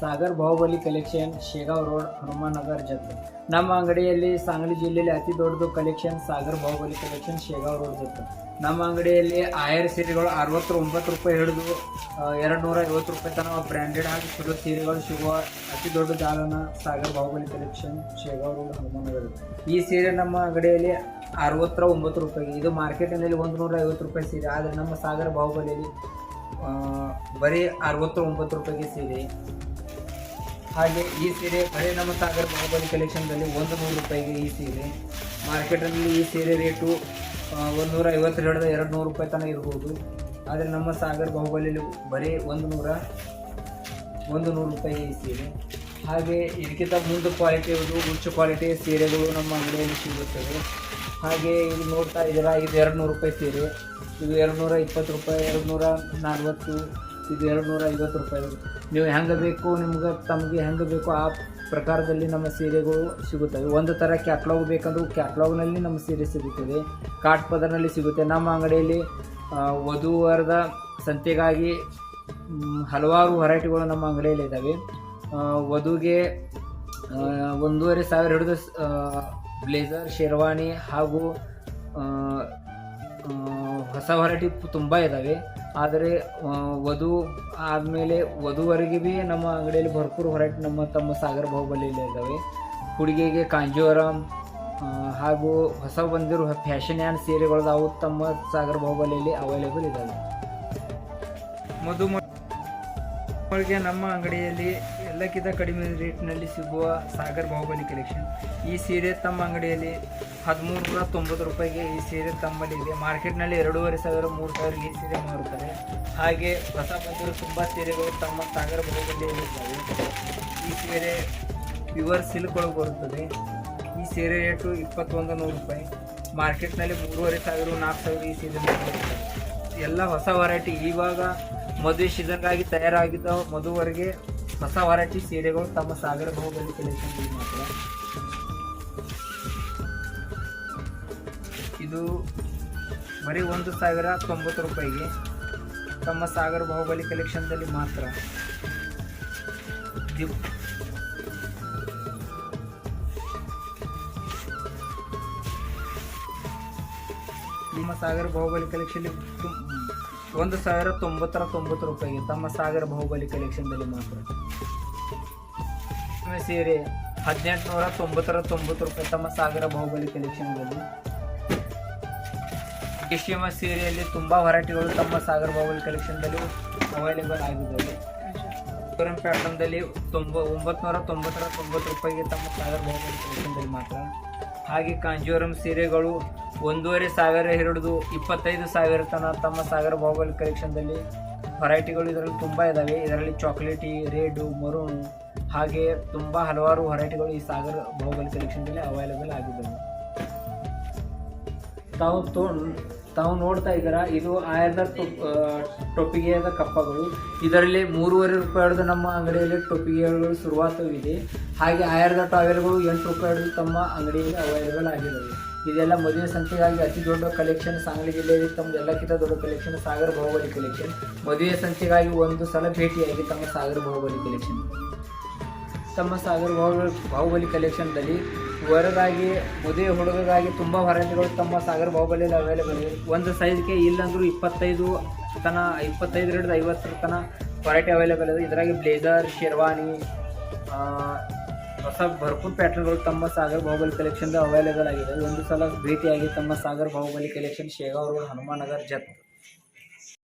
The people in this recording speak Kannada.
ಸಾಗರ್ ಬಾಹುಬಲಿ ಕಲೆಕ್ಷನ್ ಶೇಗಾವ್ ರೋಡ್ ಹನುಮಾನ್ ನಗರ್ ಜತ್ ನಮ್ಮ ಅಂಗಡಿಯಲ್ಲಿ ಸಾಂಗ್ಲಿ ಜಿಲ್ಲೆಯಲ್ಲಿ ಅತಿ ದೊಡ್ಡದು collection Sagar Baahubali collection Shegaon road Jath ನಮ್ಮ ಅಂಗಡಿಯಲ್ಲಿ ಆಯರ್ ಸೀರೆಗಳು ಅರವತ್ತು ಒಂಬತ್ತು ರೂಪಾಯಿ ಹಿಡಿದು ಎರಡು ನೂರ ಐವತ್ತು ರೂಪಾಯಿ ತನಕ ಬ್ರ್ಯಾಂಡೆಡ್ ಆಗಿ ಚಲೋ ಸೀರೆಗಳು ಸಿಗುವ ಅತಿ ದೊಡ್ಡ ಜಾಲನ ಸಾಗರ್ ಬಾಹುಬಲಿ ಕಲೆಕ್ಷನ್ ಶೇಗಾವ್ ರೋಡ್ ಹನುಮಾನ್ ನಗರ ಈ ಸೀರೆ ನಮ್ಮ ಅಂಗಡಿಯಲ್ಲಿ ಅರವತ್ತರ ಒಂಬತ್ತು ರೂಪಾಯಿ. ಇದು ಮಾರ್ಕೆಟಿನಲ್ಲಿ ಒಂದು ನೂರ ಐವತ್ತು ರೂಪಾಯಿ ಸೀರೆ. ಆದರೆ ನಮ್ಮ ಸಾಗರ್ ಬಾಹುಬಲಿಯಲ್ಲಿ ಬರೀ ಅರವತ್ತು ಒಂಬತ್ತು ರೂಪಾಯಿಗೆ ಸೀರೆ. ಹಾಗೆ ಈ ಸೀರೆ ಪರಿಣಾಮ ಸಾಗರ್ ಬಾಹುಬಲಿ ಕಲೆಕ್ಷನ್ದಲ್ಲಿ ಒಂದು ನೂರು ರೂಪಾಯಿಗೆ ಈ ಸೀರೆ. ಮಾರ್ಕೆಟಲ್ಲಿ ಈ ಸೀರೆ ರೇಟು ಒಂದು ನೂರ ಹಿಡಿದ ಎರಡು ನೂರು ರೂಪಾಯಿ ತನಕ ಇರ್ಬೋದು. ಆದರೆ ನಮ್ಮ ಸಾಗರ್ ಬಾಹುಬಲಿಯಲ್ಲಿ ಬರೀ ಒಂದು ನೂರ, ಒಂದು ನೂರು ರೂಪಾಯಿ ಈ ಸೀರೆ. ಹಾಗೆ ಇದಕ್ಕಿಂತ ಮುಂದೆ ಕ್ವಾಲಿಟಿ ಇರೋದು ಉಚ್ಚ ಕ್ವಾಲಿಟಿ ಸೀರೆಗಳು ನಮ್ಮ ಅಂಗಡಿಯಲ್ಲಿ ಸಿಗುತ್ತವೆ. ಹಾಗೆ ಇದು ನೋಡ್ತಾ ಇದ್ದೀರಾ, ಇದು ಎರಡು ನೂರು ರೂಪಾಯಿ ಸೀರೆ. ಇದು ಎರಡು ನೂರ ಇಪ್ಪತ್ತು ರೂಪಾಯಿ ಎರಡು ನೂರ ನಲ್ವತ್ತು ಇದು ಎರಡು ನೂರ ಐವತ್ತು ರೂಪಾಯಿ. ನೀವು ಹೆಂಗೆ ಬೇಕು, ನಿಮ್ಗೆ ತಮಗೆ ಹೆಂಗೆ ಬೇಕು, ಆ ಪ್ರಕಾರದಲ್ಲಿ ನಮ್ಮ ಸೀರೆಗಳು ಸಿಗುತ್ತವೆ. ಒಂದು ಥರ ಕ್ಯಾಟ್ಲಾಗ್ ಬೇಕಂದ್ರೂ ಕ್ಯಾಟ್ಲಾಗ್ನಲ್ಲಿ ನಮ್ಮ ಸೀರೆ ಸಿಗುತ್ತದೆ ಕಾಟ್ ಪದರ್ನಲ್ಲಿ ಸಿಗುತ್ತೆ. ನಮ್ಮ ಅಂಗಡಿಯಲ್ಲಿ ವಧುವರದ ಸಂತೆಗಾಗಿ ಹಲವಾರು ವೆರೈಟಿಗಳು ನಮ್ಮ ಅಂಗಡಿಯಲ್ಲಿ ಇದ್ದಾವೆ ವಧುಗೆ ಒಂದೂವರೆ ಸಾವಿರ ಹಿಡಿದು ಬ್ಲೇಸರ್, ಶೇರ್ವಾನಿ ಹಾಗೂ ಹೊಸ ವೆರೈಟಿ ತುಂಬ ಇದ್ದಾವೆ ಆದರೆ ವಧು ಆದಮೇಲೆ ವಧುವರೆಗೆ ಭೀ ನಮ್ಮ ಅಂಗಡಿಯಲ್ಲಿ ಭರ್ಪೂರ್ ವೆರೈಟಿ ನಮ್ಮ ತಮ್ಮ ಸಾಗರ ಬಾಹುಬಲಿಯಲ್ಲಿ ಇದ್ದಾವೆ. ಹುಡುಗಿಗೆ ಕಾಂಜೋರಾಮ್ ಹಾಗೂ ಹೊಸ ಬಂದಿರೋ ಫ್ಯಾಷನ್ ಆ್ಯಂಡ್ ಸೀರೆಗಳು ಅವು ತಮ್ಮ ಸಾಗರ ಬಾಹುಬಲಿಯಲ್ಲಿ ಅವೈಲೇಬಲ್ ಇದ್ದಾವೆ. ಮದುಮಗಳಿಗೆ ನಮ್ಮ ಅಂಗಡಿಯಲ್ಲಿ ಎಲ್ಲಕ್ಕಿಂತ ಕಡಿಮೆ ರೇಟ್ನಲ್ಲಿ ಸಿಗುವ ಸಾಗರ್ ಬಾಹುಬಲಿ ಕಲೆಕ್ಷನ್ ಈ ಸೀರೆ ತಮ್ಮ ಅಂಗಡಿಯಲ್ಲಿ ಹದಿಮೂರು ನೂರ ತೊಂಬತ್ತು ರೂಪಾಯಿಗೆ ಈ ಸೀರೆ ತಮ್ಮಲ್ಲಿ ಇದೆ. ಮಾರ್ಕೆಟ್ನಲ್ಲಿ ಎರಡೂವರೆ ಸಾವಿರ, ಮೂರು ಸಾವಿರ ಈ ಸೀರೆ ಮಾರುತ್ತಾರೆ. ಹಾಗೆ ಹೊಸ ಬಂದಿರೋ ತುಂಬ ಸೀರೆಗಳು ತಮ್ಮ ಸಾಗರ ಬಾಹುಬಲಿಯಲ್ಲಿ ಇರುತ್ತವೆ. ಈ ಸೀರೆ ಪ್ಯೂರ್ ಸಿಲ್ಕ್ ಒಳಗೆ ಬರುತ್ತದೆ. ಈ ಸೀರೆ ರೇಟು ಇಪ್ಪತ್ತೊಂದು ನೂರು ರೂಪಾಯಿ. ಮಾರ್ಕೆಟ್ನಲ್ಲಿ ಮೂರುವರೆ ಸಾವಿರ, ನಾಲ್ಕು ಸಾವಿರ ಈ ಸೀರೆ ಎಲ್ಲ ಹೊಸ ವೆರೈಟಿ ಇವಾಗ ಮದುವೆ ಸೀಸನ್ಗಾಗಿ ತಯಾರಾಗಿದ್ದ ಮದುವರೆಗೆ ಹೊಸ ವೆರೈಟಿ ಸೀರೆಗಳು ತಮ್ಮ ಸಾಗರ ಬಾಹುಬಲಿ ಕಲೆಕ್ಷನ್ ಮಾತ್ರ. ಇದು ಬರೀ ಒಂದು ಸಾವಿರ ತೊಂಬತ್ತು ರೂಪಾಯಿಗೆ ತಮ್ಮ ಸಾಗರ ಬಾಹುಬಲಿ ಕಲೆಕ್ಷನ್ದಲ್ಲಿ ಮಾತ್ರ. ನಿಮ್ಮ ಸಾಗರ ಬಾಹುಬಲಿ ಕಲೆಕ್ಷನ್ ಒಂದು ಸಾವಿರ ತೊಂಬತ್ತರ ತೊಂಬತ್ತು ರೂಪಾಯಿಗೆ ತಮ್ಮ ಸಾಗರ ಬಾಹುಬಲಿ ಕಲೆಕ್ಷನ್ದಲ್ಲಿ ಮಾತ್ರ. ಸೀರೆ ಹದಿನೆಂಟುನೂರ ತೊಂಬತ್ತರ ತೊಂಬತ್ತು ರೂಪಾಯಿ ತಮ್ಮ ಸಾಗರ ಬಾಹುಬಲಿ ಕಲೆಕ್ಷನ್ದಲ್ಲಿ ಕಿಶಿಮ ಸೀರೆಯಲ್ಲಿ ತುಂಬ ವೆರೈಟಿಗಳು ತಮ್ಮ ಸಾಗರ ಬಾಹುಬಲಿ ಕಲೆಕ್ಷನ್ದಲ್ಲಿ ಅವೈಲೇಬಲ್ ಆಗಿದ್ದಾವೆ. ಪುರಂ ಪ್ಯಾಟರ್ನ್ದಲ್ಲಿ ತೊಂಬ ಒಂಬತ್ತುನೂರ ತೊಂಬತ್ತರ ತೊಂಬತ್ತು ರೂಪಾಯಿಗೆ ತಮ್ಮ ಸಾಗರ ಬಾಹುಬಲಿ ಕಲೆಕ್ಷನ್ದಲ್ಲಿ ಮಾತ್ರ. ಹಾಗೆ ಕಾಂಜೀವರಂ ಸೀರೆಗಳು ಒಂದೂವರೆ ಸಾವಿರ ಹಿಡಿದು ಇಪ್ಪತ್ತೈದು ಸಾವಿರ ತನ ತಮ್ಮ ಸಾಗರ ಬಾಹುಬಲಿ ಕಲೆಕ್ಷನ್ದಲ್ಲಿ ವೆರೈಟಿಗಳು ಇದರಲ್ಲಿ ತುಂಬ ಇದ್ದಾವೆ ಇದರಲ್ಲಿ ಚಾಕ್ಲೇಟಿ ರೇಡು ಮರೂನು ಹಾಗೆ ತುಂಬ ಹಲವಾರು ವೆರೈಟಿಗಳು ಈ ಸಾಗರ ಬಾಹುಬಲಿ ಕಲೆಕ್ಷನ್ದಲ್ಲಿ ಅವೈಲೇಬಲ್ ಆಗಿದ್ದಾವೆ. ತಾವು ತೋ ತಾವು ನೋಡ್ತಾ ಇದ್ದೀರಾ, ಇದು ಆಯದ ಟೊಪ್ಪಿಗೆಯಾದ ಕಪ್ಪಗಳು. ಇದರಲ್ಲಿ ಮೂರುವರೆ ರೂಪಾಯಿ ಹಿಡಿದು ನಮ್ಮ ಅಂಗಡಿಯಲ್ಲಿ ಟೊಪ್ಪಿಗೆಗಳು ಶುರುವಾತವಿದೆ. ಹಾಗೆ ಆಯರ್ದ ಟಾವೆಲ್ಗಳು ಎಂಟು ರೂಪಾಯಿ ಹಿಡಿದು ತಮ್ಮ ಅಂಗಡಿಯಲ್ಲಿ ಅವೈಲೇಬಲ್ ಆಗಿದ್ದಾವೆ. ಇದೆಲ್ಲ ಮದುವೆ ಸಂತೆಗಾಗಿ ಅತಿ ದೊಡ್ಡ ಕಲೆಕ್ಷನ್ ಸಾಂಗ್ಲಿ ಜಿಲ್ಲೆಯಲ್ಲಿ, ತಮ್ಮ ಎಲ್ಲಕ್ಕಿಂತ ದೊಡ್ಡ ಕಲೆಕ್ಷನ್ ಸಾಗರ ಬಾಹುಬಲಿ ಕಲೆಕ್ಷನ್ ಮದುವೆ ಸಂತೆಗಾಗಿ ಒಂದು ಸಲ ಭೇಟಿಯಾಗಿ ತಮ್ಮ ಸಾಗರ ಬಾಹುಬಲಿ ಕಲೆಕ್ಷನ್ ತಮ್ಮ ಸಾಗರ ಬಾಹುಬಲಿ ಬಾಹುಬಲಿ ಕಲೆಕ್ಷನ್ದಲ್ಲಿ ವರಗಾಗಿ, ಮದುವೆ ಹುಡುಗಗಾಗಿ ತುಂಬ ವರೈಟಿಗಳು ತಮ್ಮ ಸಾಗರ ಬಾಹುಬಲಿಯಲ್ಲಿ ಅವೈಲೇಬಲ್ ಇದೆ ಒಂದು ಸೈಜ್ಗೆ ಇಲ್ಲಂದ್ರೂ ಇಪ್ಪತ್ತೈದು ತನ ಇಪ್ಪತ್ತೈದು ಹಿಡಿದು ಐವತ್ತರ ತನ ವೆರೈಟಿ ಅವೈಲೇಬಲ್ ಇದೆ. ಇದರಾಗಿ ಬ್ಲೇಸರ್, ಶೆರ್ವಾನಿ ಹೊಸ ಭರ್ಪೂರ್ ಪ್ಯಾಟರ್ನ್ಗಳು ತಮ್ಮ ಸಾಗರ್ ಬಾಹುಬಲಿ ಕಲೆಕ್ಷನ್ ಅವೈಲೇಬಲ್ ಆಗಿದೆ ಒಂದು ಸಲ ಭೇಟಿಯಾಗಿ ತಮ್ಮ ಸಾಗರ್ ಬಾಹುಬಲಿ ಕಲೆಕ್ಷನ್ ಶೇಗಾವ್ ರೋಡ್ ಹನುಮಾನ್ ನಗರ್ ಜತ್.